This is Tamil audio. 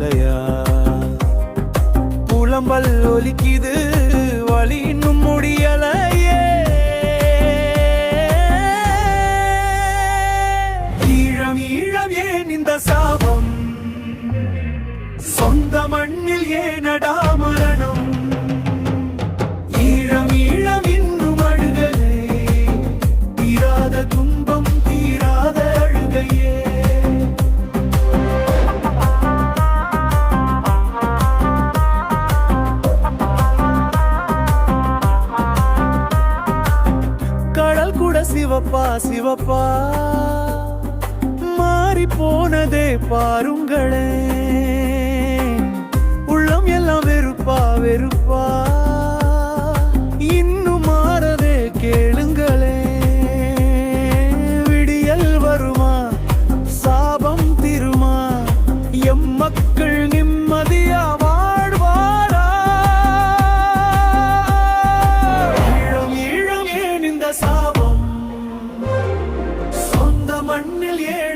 அலையா புலம்பல் ஒலிக்குது வழி இன்னும் முடியலையே. ஈழம் ஈழம் ஏன் இந்த சாபம்? சொந்த மண்ணில் ஏனடா சிவப்பா சிவப்பா. மாறி போனதே பாருங்களே உள்ளம் எல்லாம் வெறுப்பா வெறுப்பா. Yeah.